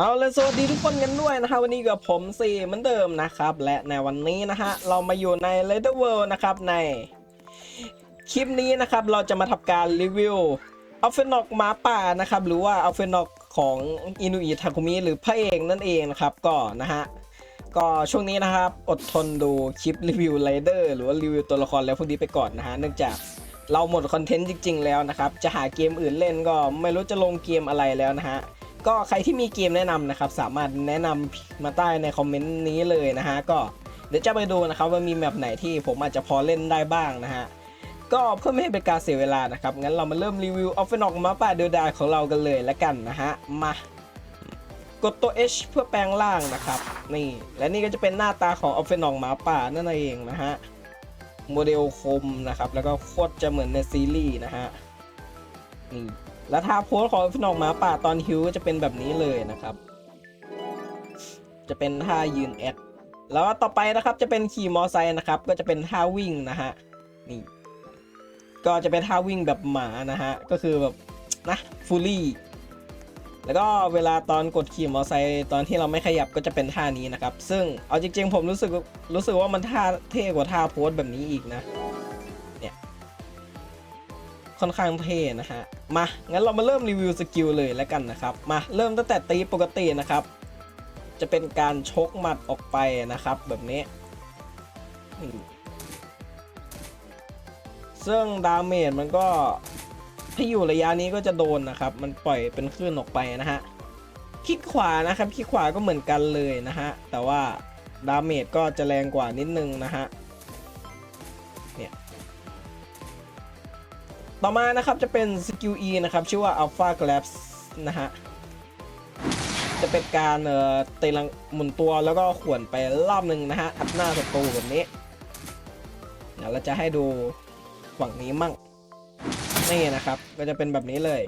เอาลยสวัสดีทุกคนกันด้วยนะฮะวันนี้กับผมสีเหมือนเดิมนะครับ และในวันนี้นะฮะเรามาอยู่ใน l e t h e r World นะครับใน คลิปนี้นะครับเราจะมาทำการรีวิวอัลเฟนอกหมาป่านะครับหรือว่าอัลเฟนอกของอินุอิทาคุมิหรือพระเอกนั่นเองนะครับก็นะฮะก็ช่วงนี้นะครับอดทนดูคลิปรีวิวไรเดอร์หรือว่ารีวิวตัวละครแล้วพวกนี้ไปก่อนนะฮะเนื่องจากเราหมดคอนเทนต์จริง ๆ แล้วนะครับจะหาเกมอื่นเล่นก็ไม่รู้จะลงเกมอะไรแล้วนะฮะ ก็ใครที่มีเกมแนะนำนะครับ สามารถแนะนำมาใต้ในคอมเมนต์นี้เลยนะฮะ ก็เดี๋ยวจะไปดูนะครับว่ามีแมปไหนที่ผมอาจจะพอเล่นได้บ้างนะฮะ ก็เพื่อไม่ให้เป็นการเสียเวลานะครับ งั้นเรามาเริ่มรีวิวออฟเฟนอกมาป่าเดียวดาของเรากันเลยแล้วกันนะฮะ มากดตัว H เพื่อแปลงร่างนะครับ นี่ และนี่ก็จะเป็นหน้าตาของออฟเฟนอกหมาป่านั่นเองนะฮะ โมเดลคมนะครับ แล้วก็โคตรจะเหมือนในซีรีส์นะฮะ นี่ แล้วท่าโพสของพี่น้องหมาป่าตอนฮิวจะเป็นแบบนี้เลยนะครับ จะเป็นท่ายืนแอดแล้วต่อไปนะครับจะเป็นขี่มอไซค์นะครับ ก็จะเป็นท่าวิ่งนะฮะนี่ก็จะเป็นท่าวิ่งแบบหมานะฮะก็คือแบบนะฟูลี่แล้วก็เวลาตอนกดขี่มอไซค์ตอนที่เราไม่ขยับก็จะเป็นท่านี้นะครับ ซึ่งเอาจริงๆผมรู้สึกรู้สึกว่ามันท่าเท่กว่าท่าโพสแบบนี้อีกนะ ค่อนข้างเท่นะฮะ มา งั้นเรามาเริ่มรีวิวสกิลเลยแล้วกันนะครับ มาเริ่มตั้งแต่ตีปกตินะครับ จะเป็นการชกหมัดออกไปนะครับ แบบนี้ ซึ่งดาเมจมันก็ถ้าอยู่ระยะนี้ก็จะโดนนะครับ มันปล่อยเป็นคลื่นออกไปนะฮะ คลิกขวานะครับ คลิกขวาก็เหมือนกันเลยนะฮะ แต่ว่าดาเมจก็จะแรงกว่านิดนึงนะฮะ ต่อมานะครับจะเป็นสกิล E นะครับ ชื่อว่า Alpha Collapse นะฮะ จะเป็นการเอ่อเตะลังหมุนตัวแล้วก็ขวนไปรอบหนึ่งนะฮะ อัดหน้าศัตรูแบบนี้เดี๋ยวเราจะให้ดูฝั่งนี้มั่ง นี่นะครับ ก็จะเป็นแบบนี้เลย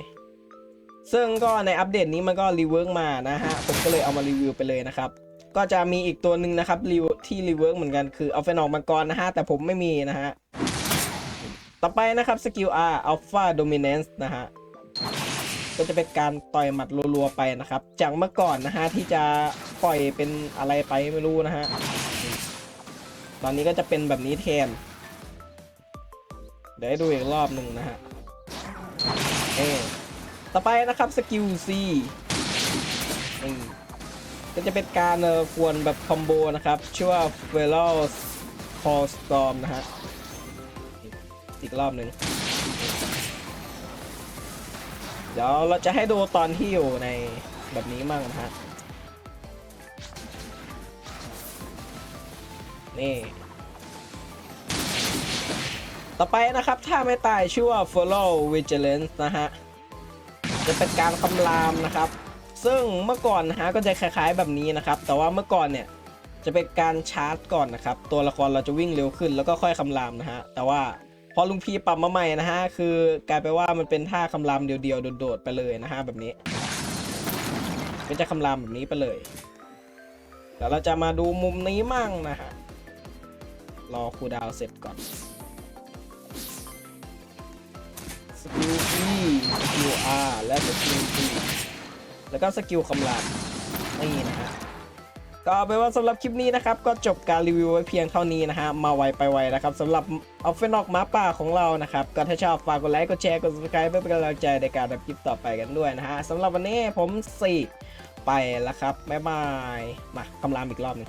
ซึ่งก็ในอัปเดตนี้มันก็รีเวิร์กมานะฮะ ผมก็เลยเอามารีวิวไปเลยนะครับ ก็จะมีอีกตัวหนึ่งนะครับรีวิวที่รีเวิร์กเหมือนกันคือเอาเฟนออกมาก่อนนะฮะ แต่ผมไม่มีนะฮะ ต่อไปนะครับสกิล R Alpha Dominance นะฮะก็จะเป็นการต่อยหมัดรัวๆไปนะครับ จากเมื่อก่อนนะฮะที่จะปล่อยเป็นอะไรไปไม่รู้นะฮะตอนนี้ก็จะเป็นแบบนี้แทน เดี๋ยวให้ดูอีกรอบหนึ่งนะฮะเอต่อไปนะครับสกิล C ก็จะเป็นการควนแบบคอมโบนะครับชื่อว่า v e l o Call Storm นะฮะ อีกรอบหนึ่งเดี๋ยวเราจะให้ดูตอนที่อยู่ในแบบนี้มั่งนะฮะ นี่ ต่อไปนะครับ ถ้าไม่ตายชื่อว่า follow vigilance นะฮะ จะเป็นการคำรามนะครับ ซึ่งเมื่อก่อนนะฮะก็จะคล้ายๆแบบนี้นะครับ แต่ว่าเมื่อก่อนเนี่ยจะเป็นการชาร์จก่อนนะครับ ตัวละครเราจะวิ่งเร็วขึ้นแล้วก็ค่อยคำรามนะฮะ แต่ว่า พอลุงพีปรับมาใหม่นะฮะ คือกลายไปนว่ามันเป็นท่าคำรามเดียวๆ โดดๆ ไปเลยนะฮะ แบบนี้ก็นจะคำรามแบบนี้ไปเลยเดี๋ยวเราจะมาดูมุมนี้มั่งนะฮะ รอคูดาวเสร็จก่อนสกิล E สกิล R และสกิล T แล้วก็สกิลคำรามนี่นะฮะ ก็เอาเป็นว่าสำหรับคลิปนี้นะครับ ก็จบการรีวิวไว้เพียงเท่านี้นะฮะ มาไวไปไวนะครับสำหรับออฟเฟนอกมาป่าของเรานะครับ ก็ถ้าชอบฝากกดไลค์ กดแชร์ กด subscribe เพื่อเป็นกำลังใจในการทำคลิปต่อไปกันด้วยนะฮะสำหรับวันนี้ผมสี่ไปแล้วครับ บ๊ายบาย มาคำรามอีกรอบหนึง